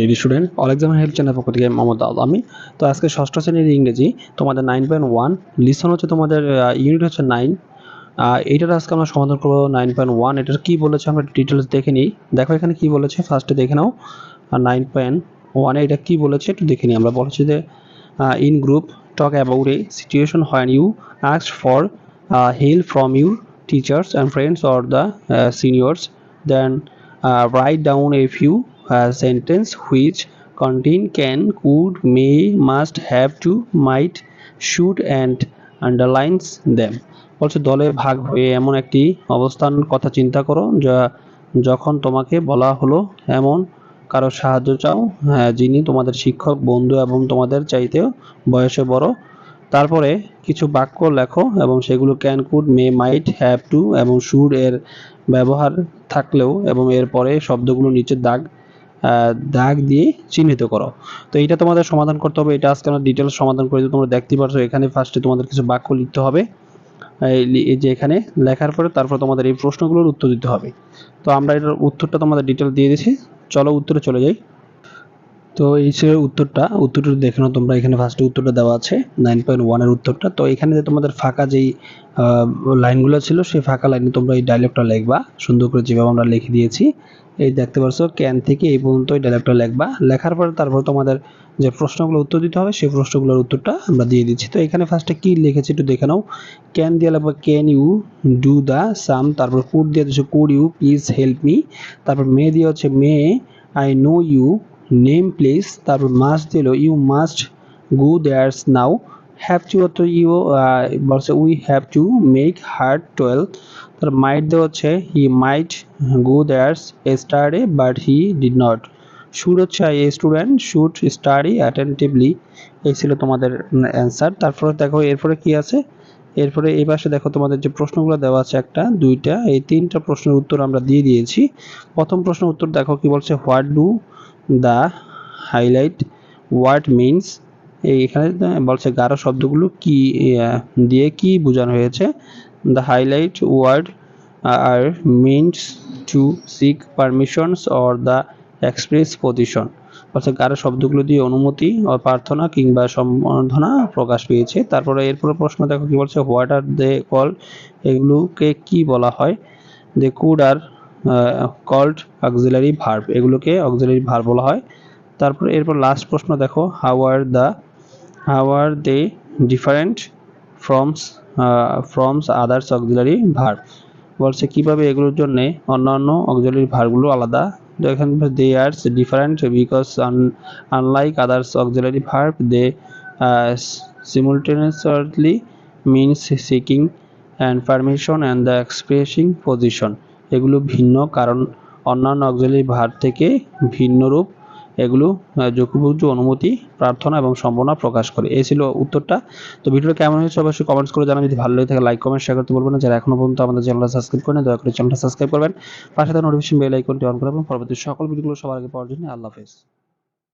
DD student all exam help channel পক্ষ থেকে মোহাম্মদ আমি। তো আজকে ষষ্ঠ শ্রেণির ইংরেজি, তোমাদের নাইন পয়েন্ট ওয়ান লিসন হচ্ছে তোমাদের ইউনিট হচ্ছে নাইন এইটার আজকে আমরা সমাধান করব নাইন পয়েন্ট ওয়ান এটার কী বলেছে আমরা ডিটেলস দেখে নিই। দেখো এখানে কী বলেছে ফার্স্টে দেখে নাও নাইন পয়েন্ট ওয়ানে এটা কী বলেছে একটু দেখে নিই। আমরা বলেছি যে in group talk about a situation when you asked for help from your teachers and friends or the seniors then write down a few sentence which contain can could may must have to might should and underlines them. বলছে দলে ভাগ হয়ে এমন একটি অবস্থান কথা চিন্তা করো যা যখন তোমাকে বলা হলো এমন কারও সাহায্য চাও হ্যাঁ, যিনি তোমাদের শিক্ষক বন্ধু এবং তোমাদের চাইতেও বয়সে বড়। তারপরে কিছু বাক্য লেখো এবং সেগুলো can could may might have to এবং শুড এর ব্যবহার থাকলেও এবং এর পরে শব্দগুলো নিচে দাগ দাগ দিয়ে চিহ্নিত করো। তো এটা তোমাদের সমাধান করতে হবে। এটা আজকে আমরা ডিটেলস সমাধান করে তোমরা দেখতে পারছ, এখানে ফার্স্টে তোমাদের কিছু বাক্য লিখতে হবে। এই যে এখানে লেখার পরে তারপর তোমাদের এই প্রশ্নগুলোর উত্তর দিতে হবে। তো আমরা এটার উত্তরটা তোমাদের ডিটেল দিয়ে দিয়েছি। চলো উত্তরে চলে যাই। তো এই ছিল উত্তরটা। উত্তরটা দেখে নাও, তোমরা এখানে ফার্স্টে উত্তরটা দেওয়া আছে। নাইন পয়েন্ট ওয়ানের উত্তরটা। তো এখানে যে তোমাদের ফাঁকা যেই লাইনগুলো ছিল, সেই ফাঁকা লাইনে তোমরা এই ডায়লগটা লিখবা। সুন্দর করে যেভাবে আমরা লিখে দিয়েছি। এই দেখতে পারছ ক্যান থেকে এই পর্যন্ত এই ডায়লগটা লিখবা। লেখার পরে তারপর তোমাদের যে প্রশ্নগুলো উত্তর দিতে হবে, সেই প্রশ্নগুলোর উত্তরটা আমরা দিয়ে দিচ্ছি। তো এখানে ফার্স্টে কি লিখেছি একটু দেখে নাও। ক্যান দিয়ে লাগবে can you do the same তারপর কুড দিয়ে দিচ্ছে could you please help me তারপর মে দিয়ে হচ্ছে may I know you name place তারপর মাস্ট দিল you must go there's now have to ought you বলছে we have to make hard twelve তার মাইট দেওয়া হচ্ছে he might go there's study but he did not should হচ্ছে a student should study attentively এই ছিল তোমাদের answer তারপরে দেখো, এরপরে কি আছে? এরপরে এই পাশে দেখো, তোমাদের যে প্রশ্নগুলো দেওয়া আছে একটা, দুইটা, এই তিনটা প্রশ্নের উত্তর আমরা দিয়ে দিয়েছি। প্রথম প্রশ্নের উত্তর দেখো, কি বলছে what do the highlight word means এখানে বলছে গাঢ় শব্দগুলো কি দিয়ে কি বোঝানো হয়েছে? The highlight word are means to seek permissions or the express position বলছে গাঢ় শব্দগুলো দিয়ে অনুমতি প্রার্থনা কিংবা সম্বর্ধনা প্রকাশ পেয়েছে। তারপরে এরপরে প্রশ্ন দেখো কি বলছে হোয়াট আর দে কল এগুলোকে কি বলা হয়? They could are called auxiliary verb এগুলোকে অক্সিলারি ভার্ব বলা হয়। তারপর এরপর লাস্ট প্রশ্ন দেখো how are the how are they different from from others auxiliary verb বলছে কীভাবে এগুলোর জন্য অন্যান্য অক্সিলারি ভার্বগুলো আলাদা? এখানে they are different because unlike others auxiliary verb they simultaneously means seeking and permission and the expressing position এগুলো ভিন্ন কারণ অন্যান্য অক্সিলারি ভার থেকে ভিন্ন রূপ। এগুলো আহ, অনুমতি প্রার্থনা এবং সম্ভাবনা প্রকাশ করে। এই ছিল উত্তরটা। তো ভিডিওটা কেমন হয়েছে অবশ্যই কমেন্টস করে জানান যদি ভালো লাগে থাকে লাইক কমেন্ট শেয়ার করতে বলবেন যারা এখনও পর্যন্ত আমাদের চ্যানেলটা সাবস্ক্রাইব করেন দয়া করে চ্যানেলটা সাবস্ক্রাইব করবেন। পাশে থাকা নোটিফিকেশন বেল আইকনটি অন করবেন পরবর্তী সকল ভিডিওগুলো সবার আগে পাওয়ার জন্য আল্লাহ হাফেজ।